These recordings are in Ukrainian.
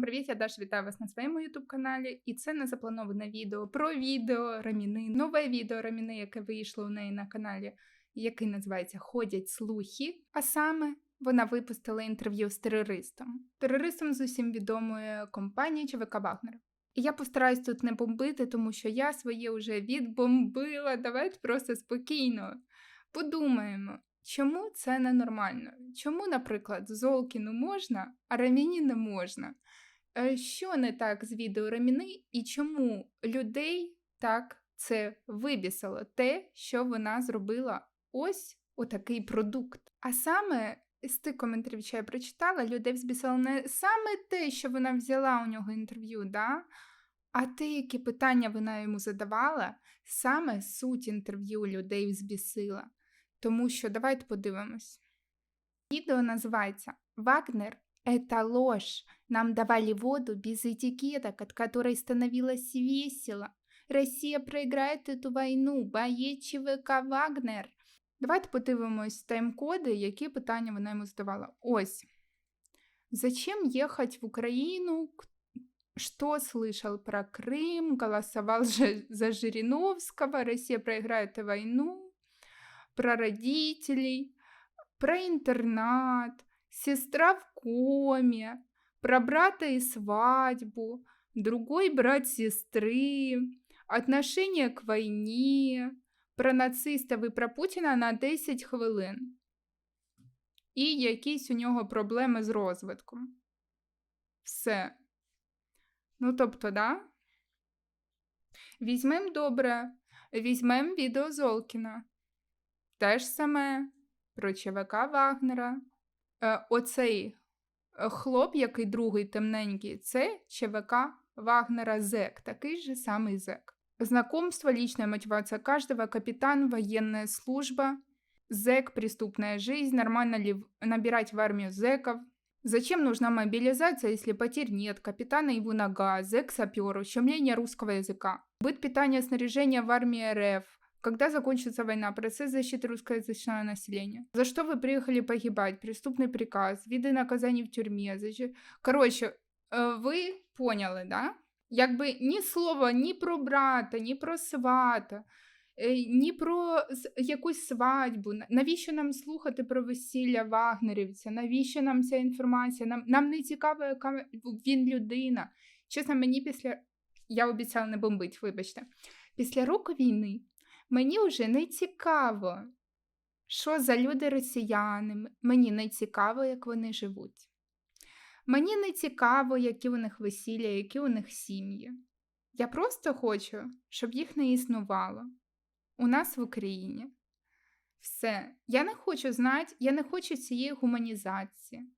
Всім привіт! Я Даша вітаю вас на своєму ютуб каналі. І це незаплановане відео про відео Раміни. Нове відео Раміни, яке вийшло у неї на каналі, який називається Ходять слухи. А саме вона випустила інтерв'ю з терористом. Терористом з усім відомої компанії ЧВК Вагнер. І я постараюсь тут не бомбити, тому що я своє вже відбомбила. Давайте просто спокійно подумаємо. Чому це ненормально? Чому, наприклад, Золкіну можна, а Раміні не можна? Е, Що не так з відео Раміни і чому людей так це вибісило? Те, що вона зробила ось отакий продукт. А саме з тих коментарів, що я прочитала, людей взбісило не саме те, що вона взяла у нього інтерв'ю, да? а те, які питання вона йому задавала, саме суть інтерв'ю людей взбісила. Тому що давайте подивимось. Відео називається «Вагнер – это ложь. Нам давали воду без этикеток, от которой становилось весело. Россия проиграет эту войну. Боец ЧВК Вагнер». Давайте подивимось тайм-коди, які питання вона йому задавала. Ось. Зачем ехать в Украину? Что слышал про Крым? Голосовал же за Жириновского. Россия проиграет эту войну про родителей, про интернат, сестра в коме, про брата и свадьбу, другой брат сестры, отношение к войне, про нацистів і про Путіна на 10 хвилин. І якісь у нього проблеми з розвитком. Все. Ну, тобто, да? Візьмем добре, візьмем відео Золкіна. Те ж саме про ЧВК Вагнера. Е, Оцей хлоп, який другий темненький, це ЧВК Вагнера Зек, такий же самий Зек. Знакомство, личная мотивация каждого, капитан, военная служба, зэк, преступная жизнь, нормально ли набирать в армию зэков, Зачем нужна мобилизация, если потерь нет, капитана его нога, зэк сапер, ущемление русского языка, быт питания снаряжения в армии РФ, когда закончится война? Процесс защиты русскоязычного населения. За что вы приехали погибать? Преступный приказ, виды наказаний в тюрьме. Защит... Короче, э, ви поняли, да? Якби ні слова ні про брата, ні про свата, е, ні про якусь свадьбу. Навіщо нам слухати про весілля вагнерівця? Навіщо нам ця інформація? Нам нам не цікаво, яка він людина. Чесно, мені після. Я обіцяла не бомбить, вибачте. Після року війни Мені вже не цікаво, що за люди росіяни, мені не цікаво, як вони живуть. Мені не цікаво, які у них весілля, які у них сім'ї. Я просто хочу, щоб їх не існувало у нас в Україні. Все, я не хочу знати, я не хочу цієї гуманізації.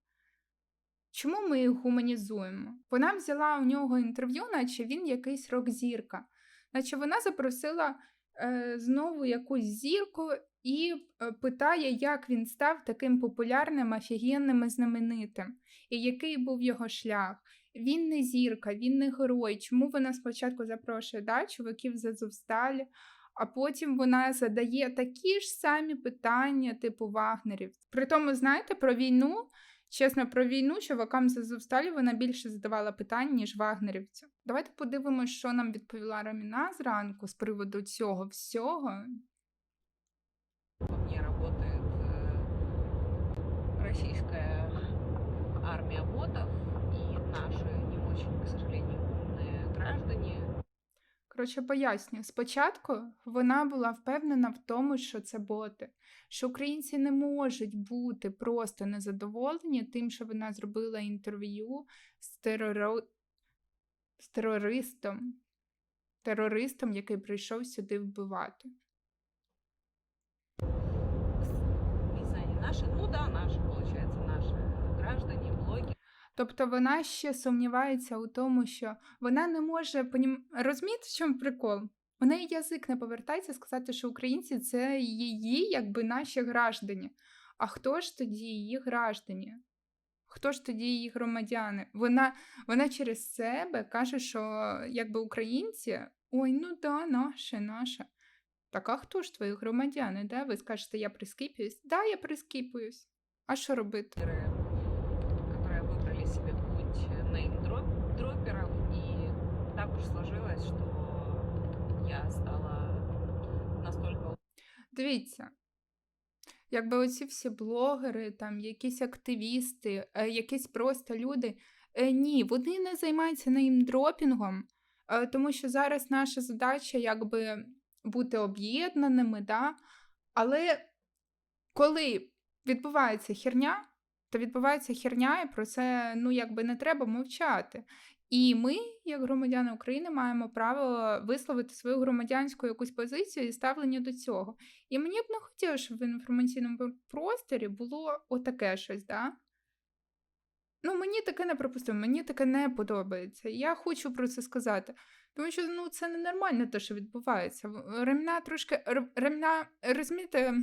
Чому ми їх гуманізуємо? Вона взяла у нього інтерв'ю, наче він якийсь рок-зірка, наче вона запросила знову якусь зірку і е, питає, як він став таким популярним, офігенним і знаменитим, і який був його шлях. Він не зірка, він не герой. Чому вона спочатку запрошує да, чуваків з Азовсталі, а потім вона задає такі ж самі питання, типу Вагнерів. При тому, знаєте, про війну Чесно, про війну чувакам з Азовсталі вона більше задавала питань, ніж вагнерівцю. Давайте подивимося, що нам відповіла Раміна зранку з приводу цього всього. Мне работает российская армия ботов и наши не очень, к сожалению, граждане Коротше, поясню, спочатку вона була впевнена в тому, що це боти, що українці не можуть бути просто незадоволені тим, що вона зробила інтерв'ю з, тероро... з терористом, терористом, який прийшов сюди вбивати. Наши, ну да, наши, получается, наши граждане, блоги. Тобто вона ще сумнівається у тому, що вона не може понім... розуміти, в чому прикол. У неї язик не повертається сказати, що українці це її, якби наші граждані. А хто ж тоді її граждані? Хто ж тоді її громадяни? Вона вона через себе каже, що якби українці, ой, ну да, наше, наше. Так а хто ж твої громадяни? Да? Ви скажете, я прискіпуюсь? Да, я прискіпуюсь. А що робити? Дивіться. Якби оці всі блогери, там якісь активісти, е, якісь просто люди. Е, ні, вони не займаються неймдропінгом, е, тому що зараз наша задача якби бути об'єднаними, да? але коли відбувається херня, то відбувається херня, і про це ну, якби не треба мовчати. І ми, як громадяни України, маємо право висловити свою громадянську якусь позицію і ставлення до цього. І мені б не хотілося, щоб в інформаційному просторі було отаке щось, да? Ну, мені таке не припустимо, мені таке не подобається. Я хочу про це сказати. Тому що ну, це ненормально те, що відбувається. Ремна трошки ремна, розумієте,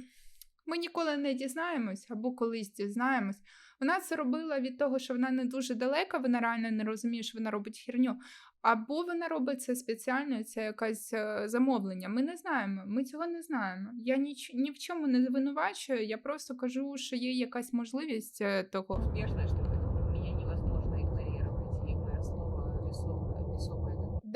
ми ніколи не дізнаємось або колись дізнаємось. Вона це робила від того, що вона не дуже далека, вона реально не розуміє, що вона робить херню. Або вона робить це спеціально, це якесь е, замовлення. Ми не знаємо, ми цього не знаємо. Я ніч, ні в чому не звинувачую, я просто кажу, що є якась можливість е, того. Я ж знаю, меня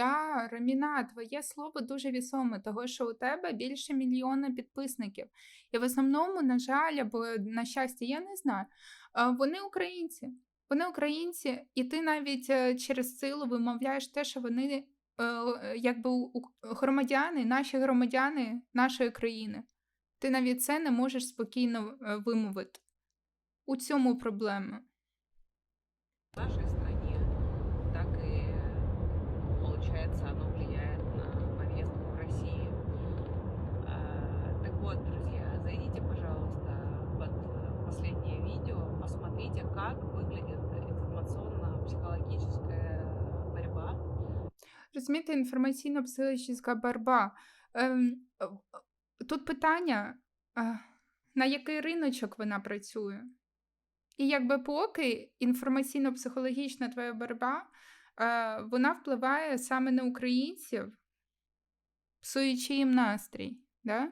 Да, Раміна, твоє слово дуже вісоме, того що у тебе більше мільйона підписників. І в основному, на жаль, або на щастя, я не знаю. Вони українці. Вони українці, і ти навіть е, через силу вимовляєш те, що вони е, е, якби громадяни, наші громадяни нашої країни. Ти навіть це не можеш спокійно вимовити. У цьому проблема. В нашей стране, так и получается оно влияет на повестку в России. А, Так вот, друзья, зайдите, пожалуйста, под э, последнее видео, посмотрите, как выглядит информационно-психологическая борьба Розумієте, інформаційно-психологічна боротьба. Е, тут питання, е, на який риночок вона працює? І якби поки інформаційно-психологічна твоя боротьба, е, вона впливає саме на українців, псуючи їм настрій. Да?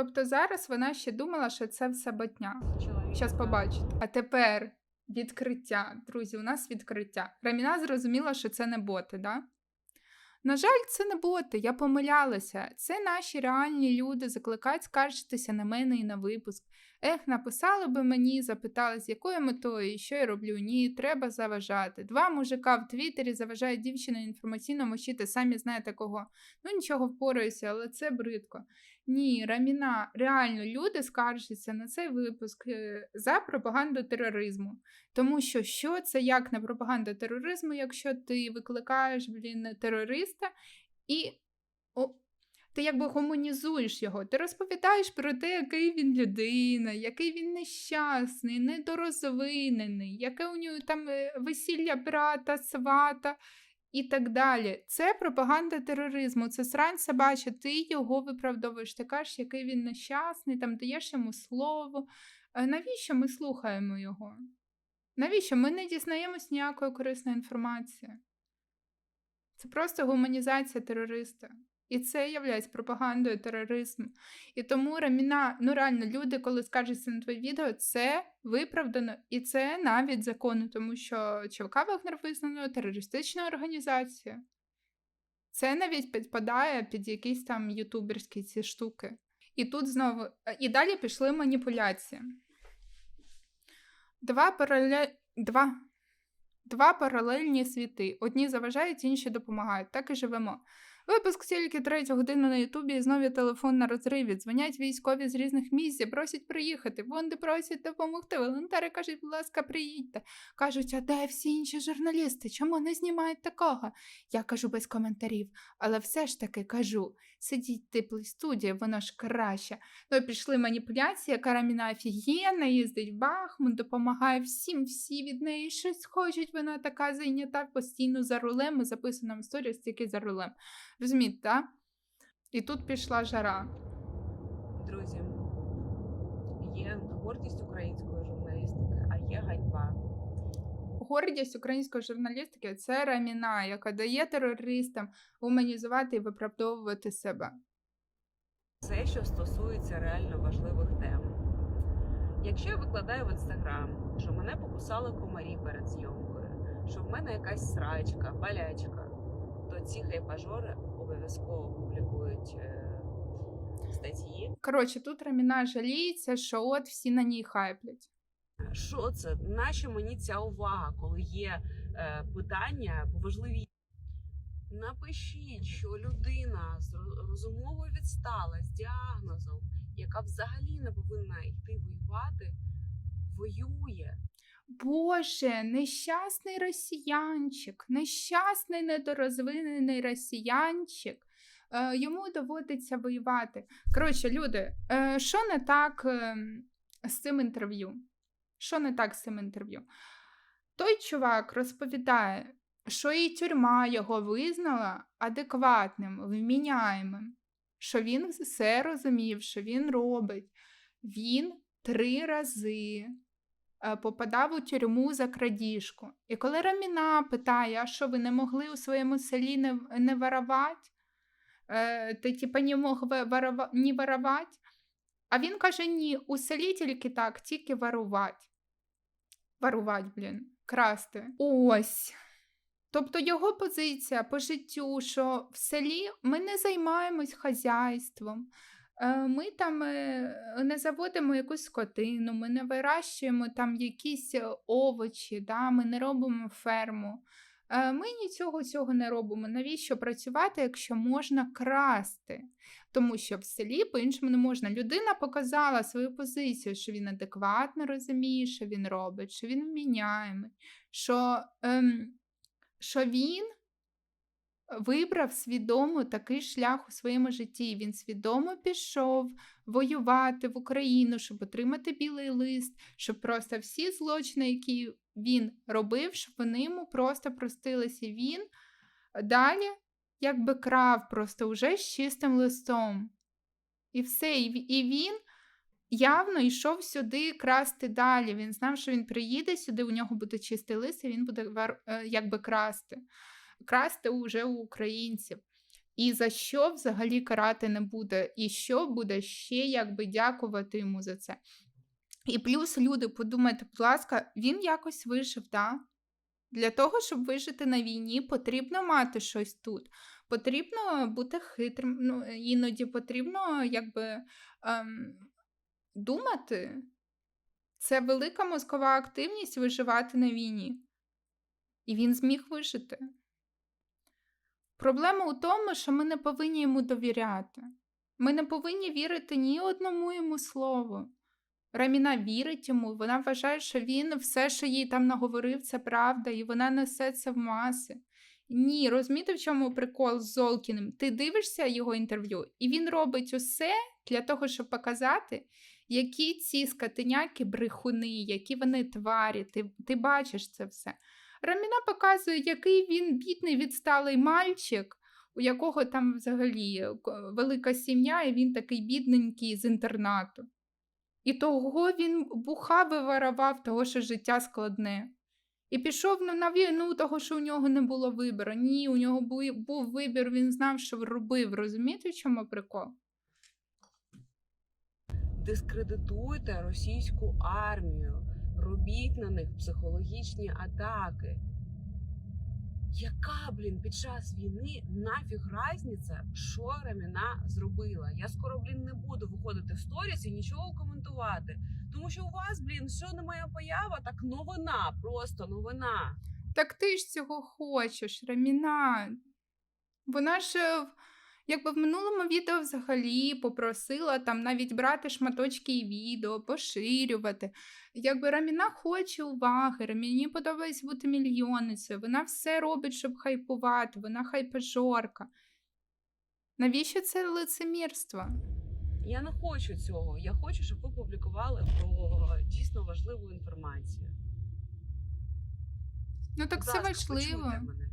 Тобто зараз вона ще думала, що це все ботня. Зараз побачите. А тепер відкриття. Друзі, у нас відкриття. Раміна зрозуміла, що це не боти, да? На жаль, це не боти, я помилялася. Це наші реальні люди закликають скаржитися на мене і на випуск. Ех, написали би мені, запитали, з якою метою і що я роблю. Ні, треба заважати. Два мужика в Твіттері заважають дівчину інформаційно мочити, самі знаєте кого. Ну нічого впораюся, але це бридко. Ні, Раміна, реально люди скаржаться на цей випуск е, за пропаганду тероризму. Тому що що це як не пропаганда тероризму, якщо ти викликаєш блін, терориста і ти якби гуманізуєш його, ти розповідаєш про те, який він людина, який він нещасний, недорозвинений, яке у нього там е, весілля брата, свата і так далі. Це пропаганда тероризму, це срань собача, ти його виправдовуєш, ти кажеш, який він нещасний, там даєш йому слово. Е, Навіщо ми слухаємо його? Навіщо? Ми не дізнаємось ніякої корисної інформації. Це просто гуманізація терориста. І це є пропагандою тероризму. І тому Раміна, ну реально, люди, коли скаржаться на твоє відео, це виправдано і це навіть законно, тому що ЧВК Вагнер визнано терористичною організацією. Це навіть підпадає під якісь там ютуберські ці штуки. І тут знову. І далі пішли маніпуляції. Два паралель... Два... Два паралельні світи. Одні заважають, інші допомагають. Так і живемо. Випуск тільки третю годину на Ютубі і знову телефон на розриві. Дзвонять військові з різних місць, просять приїхати. Вони просять допомогти. Волонтери кажуть, будь ласка, приїдьте. Кажуть, а де всі інші журналісти? Чому не знімають такого? Я кажу без коментарів, але все ж таки кажу: сидіть в студії, воно ж краще. Ну і пішли маніпуляції, Караміна офігенна, їздить в Бахмут, допомагає всім, всі від неї щось хочуть. Вона така зайнята постійно за рулем. Ми записуємо історію стільки за рулем. Розумієте, так? І тут пішла жара. Друзі, є гордість української журналістики, а є ганьба. Гордість української журналістики це Раміна, яка дає терористам гуманізувати і виправдовувати себе. все, що стосується реально важливих тем. Якщо я викладаю в інстаграм, що мене покусали комарі перед зйомкою, що в мене якась срачка, болячка, то ці хайпажори обов'язково публікують е, статті. Коротше, тут Раміна жаліється, що от всі на ній хайплять. Що це? Нащо мені ця увага, коли є е, питання поважливі? Напишіть, що людина з ро- розумово відстала з діагнозом, яка взагалі не повинна йти воювати, воює. Боже, нещасний росіянчик, нещасний недорозвинений росіянчик. Е, йому доводиться воювати. Коротше, люди, е, що не так е, з цим інтерв'ю? Що не так з цим інтерв'ю? Той чувак розповідає, що і тюрма його визнала адекватним, вміняємим, що він все розумів, що він робить. Він три рази попадав у тюрму за крадіжку. І коли Раміна питає, а що ви не могли у своєму селі не, не воровати? Е, ти типа не мог ворова- не воровати? А він каже: ні, у селі тільки так, тільки ворувати. Ворувати, блін, красти. Ось. Тобто його позиція по життю, що в селі ми не займаємось хазяйством, е, ми там е, не заводимо якусь скотину, ми не вирощуємо там якісь е, овочі, да, ми не робимо ферму. Е, Ми нічого цього не робимо. Навіщо працювати, якщо можна красти? Тому що в селі по-іншому не можна. Людина показала свою позицію, що він адекватно розуміє, що він робить, що він вміняємий, що, ем, що він вибрав свідомо такий шлях у своєму житті. Він свідомо пішов воювати в Україну, щоб отримати білий лист, щоб просто всі злочини, які він робив, щоб вони йому просто простилися. Він далі якби крав просто уже з чистим листом. І все. І він явно йшов сюди красти далі. Він знав, що він приїде сюди, у нього буде чистий лист, і він буде е, якби красти. Красти уже у українців. І за що взагалі карати не буде, і що буде ще якби дякувати йому за це. І плюс люди, подумайте, будь ласка, він якось вижив, да? Для того, щоб вижити на війні, потрібно мати щось тут. Потрібно бути хитрим. Ну, іноді потрібно якби ем, думати. Це велика мозкова активність виживати на війні. І він зміг вижити. Проблема у тому, що ми не повинні йому довіряти. Ми не повинні вірити ні одному йому слову. Раміна вірить йому, вона вважає, що він все, що їй там наговорив, це правда, і вона несе це в маси. Ні, розумієте, в чому прикол з Золкіним? Ти дивишся його інтерв'ю, і він робить усе для того, щоб показати, які ці скотиняки брехуни, які вони тварі. Ти, ти бачиш це все. Раміна показує, який він бідний відсталий мальчик, у якого там взагалі е, велика сім'я, і він такий бідненький з інтернату. І того він бухав і воровав, того, що життя складне. І пішов на- війну, того, що у нього не було вибору. Ні, у нього бу- був вибір, він знав, що робив. Розумієте, в чому прикол? Дискредитуйте російську армію, робіть на них психологічні атаки. Яка, блін, під час війни нафіг разниця, що Раміна зробила? Я скоро, блін, не буду виходити в сторіс і нічого коментувати. Тому що у вас, блін, що не моя поява, так новина, просто новина. Так ти ж цього хочеш, Раміна. Вона ж е, якби в минулому відео взагалі попросила там навіть брати шматочки і відео, поширювати. Якби Раміна хоче уваги, Раміні подобається бути мільйонницею, вона все робить, щоб хайпувати, вона хайпежорка. Навіщо це лицемірство? Я не хочу цього. Я хочу, щоб ви публікували про дійсно важливу інформацію. Ну так Будь це ласка, важливо. почуйте мене.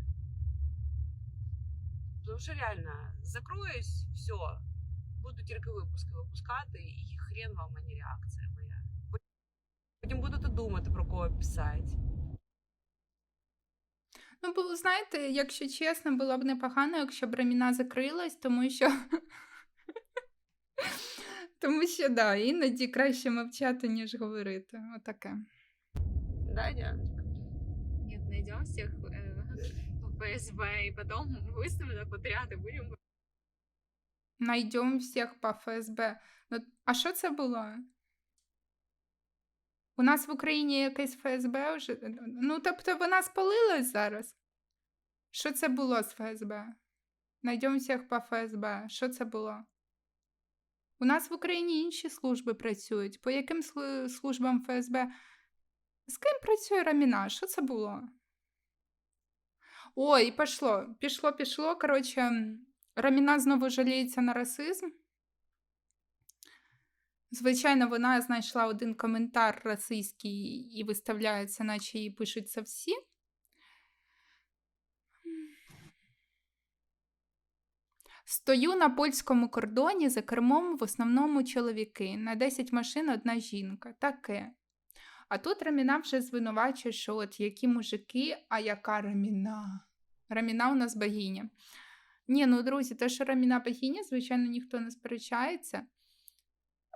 Тому що реально, закроюсь, все, буду тільки випуски випускати, і хрен вам, а не реакція моя. Потім будете думати, про кого писати. Ну, бо знаєте, якщо чесно, було б непогано, якщо б Раміна закрилась, тому що Тому що да, іноді краще мовчати, ніж говорити. Отаке. Да? Нет, найдем всех э, ФСБ и потом выставим так вот ряд и будем Найдем всіх по ФСБ. Ну, а що це було? У нас в Україні якесь ФСБ вже. Ну, тобто вона спалилась зараз. Що це було з ФСБ? Найдем всіх по ФСБ. Що це було? У нас в Україні інші служби працюють. По яким службам ФСБ? З ким працює Раміна? Що це було? Ой, пішло. Пішло, пішло. Коротше, Раміна знову жаліється на расизм. Звичайно, вона знайшла один коментар расистський і виставляється, наче їй пишуть це всі. Стою на польському кордоні за кермом в основному чоловіки. На 10 машин одна жінка. Таке. А тут Раміна вже звинувачує, що от які мужики, а яка Раміна. Раміна у нас богиня. Ні, ну друзі, те, що Раміна богиня, звичайно, ніхто не сперечається.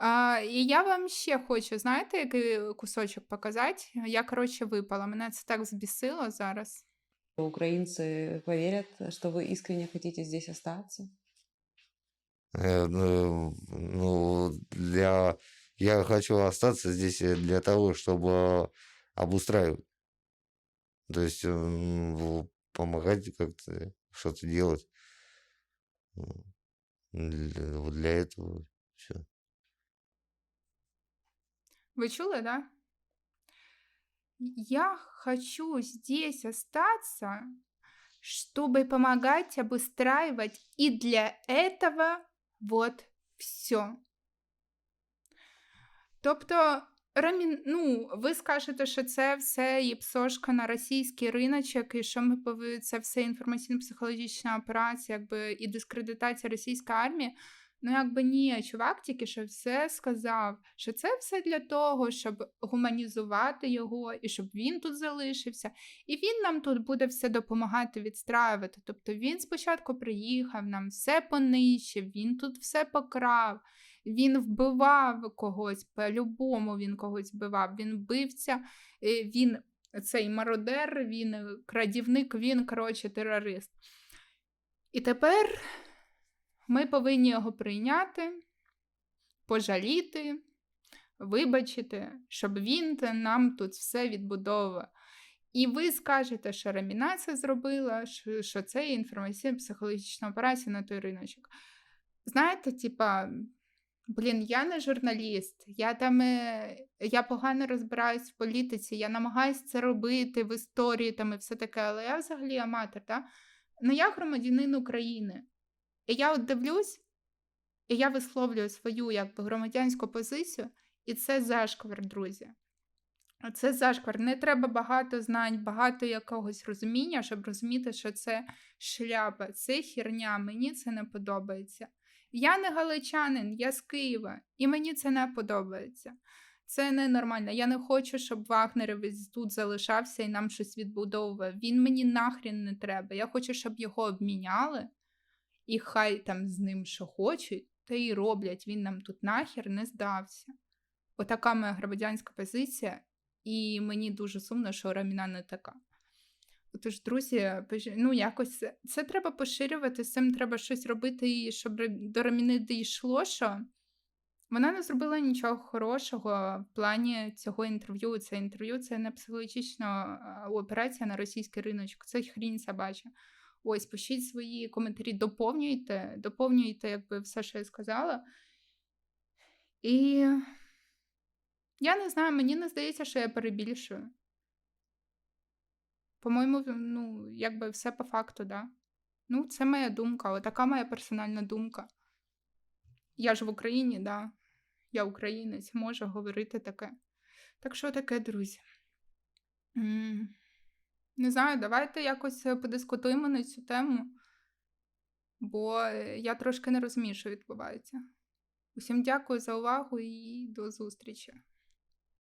А, і я вам ще хочу, знаєте, який кусочок показати? Я, коротше, випала. Мене це так збісило зараз. Украинцы поверят, что вы искренне хотите здесь остаться? Э, Ну, ну, для... я хочу остаться здесь э, для того, чтобы обустраивать. То есть м, в- помогать как-то, что-то делать. Для, вот для этого все. Вы чули, да? Я хочу здесь остаться, чтобы помогать обустраивать, и для этого вот все. Тобто, Рамін, ну, ви скажете, що це все є псошка на російський риночок, і що ми повинні, це все інформаційно-психологічна операція, якби і дискредитація російської армії. Ну, якби ні, чувак тільки що все сказав, що це все для того, щоб гуманізувати його і щоб він тут залишився. І він нам тут буде все допомагати відстраювати. Тобто він спочатку приїхав, нам все понищив, він тут все покрав, він вбивав когось, по-любому він когось вбивав. Він вбивця, е, він цей мародер, він е, крадівник, він, коротше, терорист. І тепер ми повинні його прийняти, пожаліти, вибачити, щоб він нам тут все відбудовував. І ви скажете, що Раміна це зробила, що, це є інформаційно-психологічна операція на той риночок. Знаєте, типа, блін, я не журналіст, я там е, я погано розбираюсь в політиці, я намагаюся це робити в історії там і все таке, але я взагалі аматор, та? Ну я громадянин України. І я от дивлюсь, і я висловлюю свою якби громадянську позицію, і це зашквар, друзі. Це зашквар. Не треба багато знань, багато якогось розуміння, щоб розуміти, що це шляпа, це херня, мені це не подобається. Я не галичанин, я з Києва, і мені це не подобається. Це ненормально. Я не хочу, щоб Вагнерівець тут залишався і нам щось відбудовував. Він мені нахрін не треба. Я хочу, щоб його обміняли, і хай там з ним що хочуть, та й роблять. Він нам тут нахер не здався. Отака моя громадянська позиція, і мені дуже сумно, що Раміна не така. Тож, друзі, ну якось це- це треба поширювати, з цим треба щось робити, і щоб до Раміни дійшло, що вона не зробила нічого хорошого в плані цього інтерв'ю. Це інтерв'ю це не психологічна операція на російський риночок, це хрінь собача. Ось, пишіть свої коментарі, доповнюйте, доповнюйте, якби все, що я сказала. І я не знаю, мені не здається, що я перебільшую. По-моєму, ну, якби все по факту, да. Ну, це моя думка, отака моя персональна думка. Я ж в Україні, да. Я українець, можу говорити таке. Так що таке, друзі. Не знаю, давайте якось е, подискутуємо на цю тему, бо е, я трошки не розумію, що відбувається. Усім дякую за увагу і до зустрічі.